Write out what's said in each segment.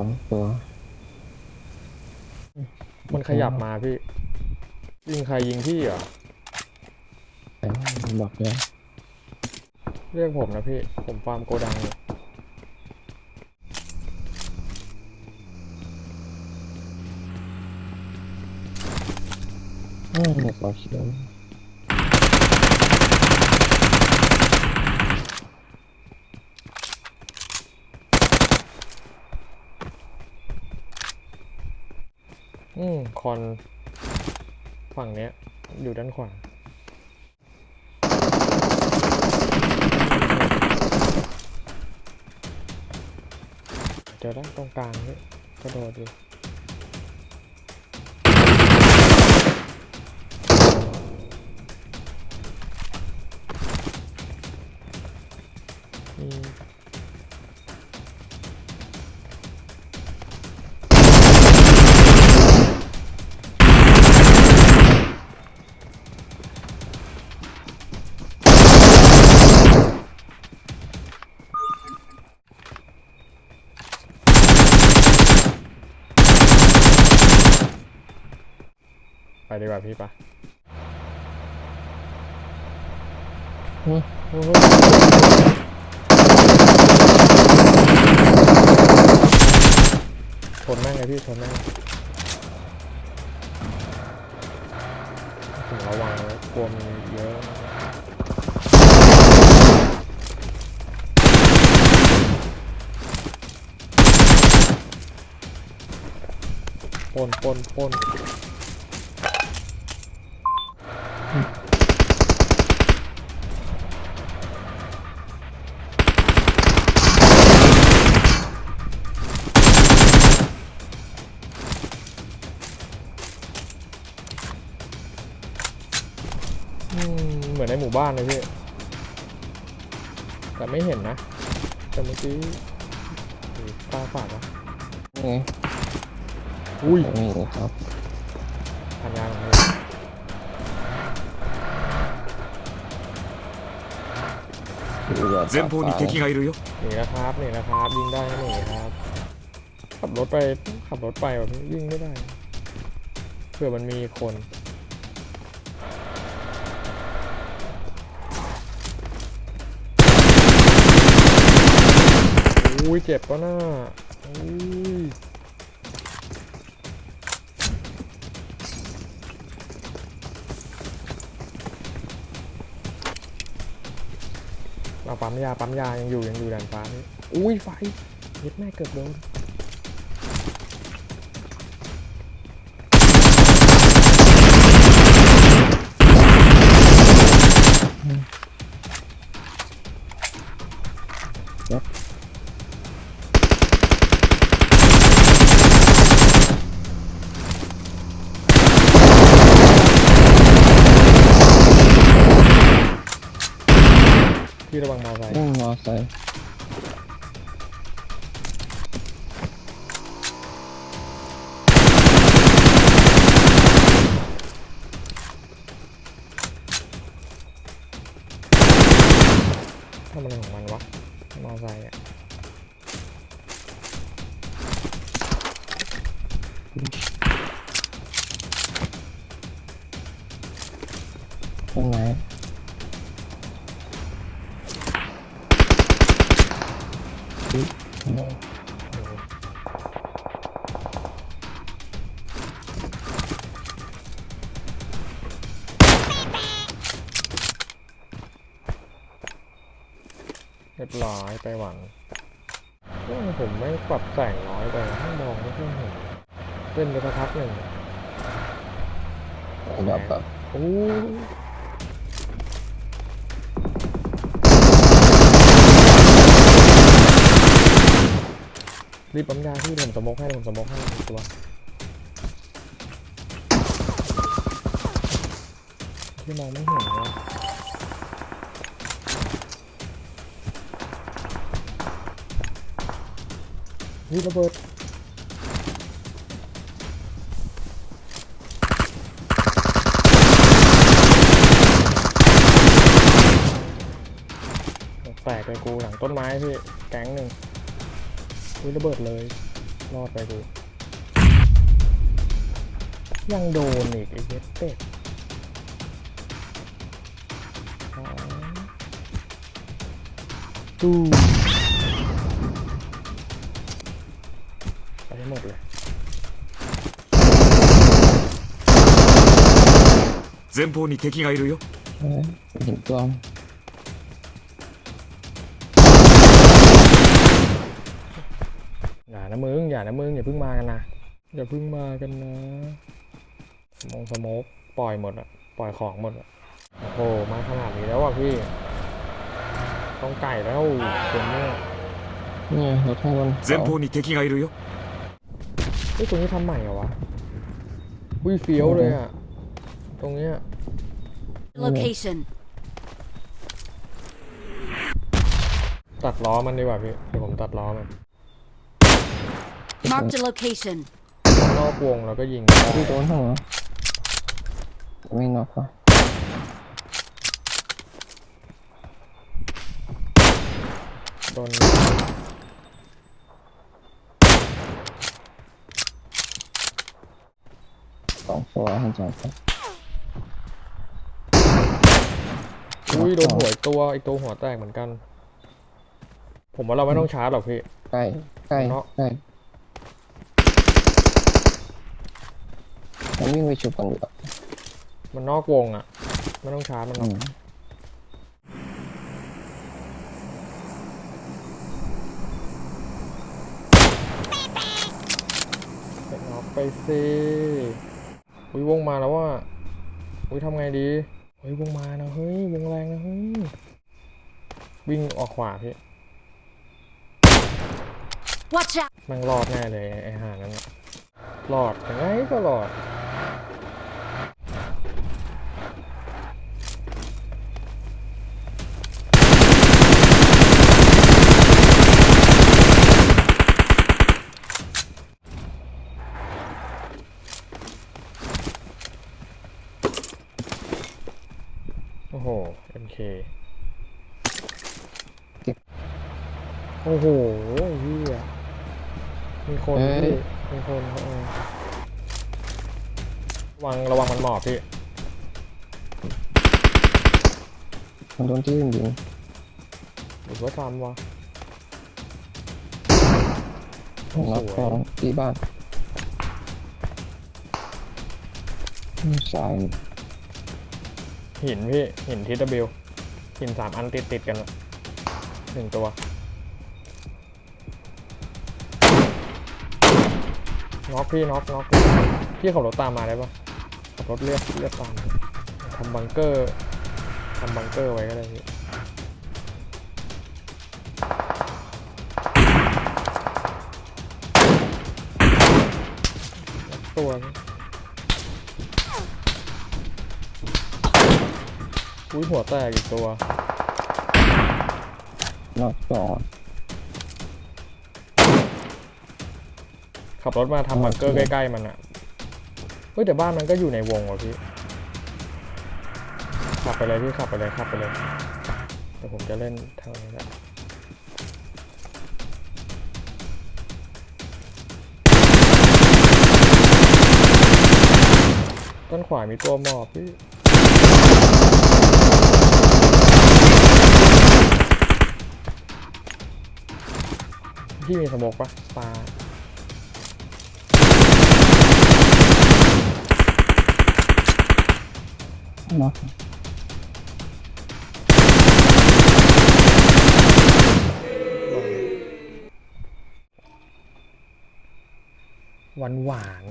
สองตัวมันขยับมาพี่ ยิงใครยิงพี่เหรอแต่บอกเลยเรียกผมนะพี่ ผมฟาร์มโกดังอยู่อืมบอกบอกเขียว อืมคอนฝั่งเนี้ย อยู่ด้านขวาเจอด้านตรงกลางนี่กระโดดอยู่มี ไปดีกว่าพี่ปะชนแม่งเลยพี่ชนแม่งถึงระวังนะกลัวมีเยอะปนปนปน มเหมือนในหมู่บ้านเลยพี่ แต่ไม่เห็นนะ แต่เมื่อกี้อุ๊ยตาฝาดวะ นี่ อุ้ย นี่ครับ พันยาของเลย ดูอย่า 前方に敵がいるよ หนีนะครับหนีนะครับ ยิงได้นะหนีครับ ขับรถไปขับรถไปแบบนี้วิ่งไม่ได้ เผื่อมันมีคน อุ้ยเจ็บก็น่าอุ้ยเอาปั๊มยาปั๊มยายังอยู่ยังอยู่ด่านฟ้านี่อุ้ยไฟเย็ดแม่เกือบโดน พี่ระวังมอไซค์อืมมอไซค์ทำอะไรของมันวะ มอไซค์อะตรงไหน เรียบร้อยไปหวังเรื่องผมไม่ปรับแสงน้อยไปให้มองไม่ค่อยเห็นเล่นไปสักพักหนึ่งเดี๋ยวแบบ โอ้ รีบปั๊มยาที่ผมสมกให้ผมสมกให้ตัวที่มองไม่เห็นเลยนี่ระเบิดแตกเลยกูหลังต้นไม้พี่แก๊งหนึ่ง วิระเบิดเลย รอดไปดู ยังโดนอีกไอ้เย็ดเป็ดสองตู้ไปให้หมดเลย 前方に敵がいるよ เฮ้ยเห็นตัว นะมึง อย่านะมึง อย่าเพิ่งมากันนะ อย่าเพิ่งมากันนะสมองสโมกปล่อยหมดอะปล่อยของหมดอะโอ้โห มาขนาดนี้แล้วอ่ะพี่ ต้องไก่แล้วเกมเนี้ย เนี่ยรถข้างบน 前方に敵がいるよ เฮ้ยตรงนี้ทำใหม่เหรอวะวิเฟี้ยวเลยอ่ะ ตรงเนี้ย Location. ตัดล้อมันดีกว่าพี่ เดี๋ยวผมตัดล้อมัน Marked a location. นอกวงแล้วก็ยิงพี่โดนเหรอไม่น็อกอะโดนสองตัวให้จับไปอุ้ยโดนหัวอีกตัวอีกตัวหัวแตกเหมือนกัน ผมว่าเราไม่ต้องชาร์จหรอกพี่ใกล้ใกล้เนาะ ใกล้มัน วิ่งไปชุบกันดีกว่ามันนอกวงอะไม่ต้องชาร์จมันหรอือกมไปน็อกไปสิอุ้ยวงมาแล้วว่าอุ้ยทำไงดีเฮ้ยวงมานะเฮ้ยวงแรงนะเฮ้ยวิ่งออกขวาพี่ Watch out. แม่งรอดแน่เลยไอ้ห่านั้นน่ะรอดยังไงก็รอด อ้โห MK โอ้โหเฮียมีคนพี่มีคนเออระวังระวังมันหมอบพี่ มันโดนที่อื่นยิงหรือว่าซ้ำวะน็อกสวยสองที่บ้านอืมสาย หินพี่ หินทิตบิลหินสามอันติดติดกันอะหนึ่งตัวน็อกพี่น็อกน็อกพี่ขับรถตามมาได้ปะขับรถเรียกเรียกตามทำบังเกอร์ทำบังเกอร์ไว้ก็ได้พี่ตัวพี่ อุ้ยหัวแตกอีกตัวน็อกสองขับรถมาทำบังเกอร์ใกล้ๆมันอะเฮ้ยแต่บ้านมันก็อยู่ในวงว่ะพี่ ขับไปเลยพี่ขับไปเลยขับไปเลยเดี๋ยวผมจะเล่นทางนี้แหละต้นขวามีตัวหมอบพี่ พี่มีสโมกปะปลาน็อกหวานหวาน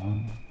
อืม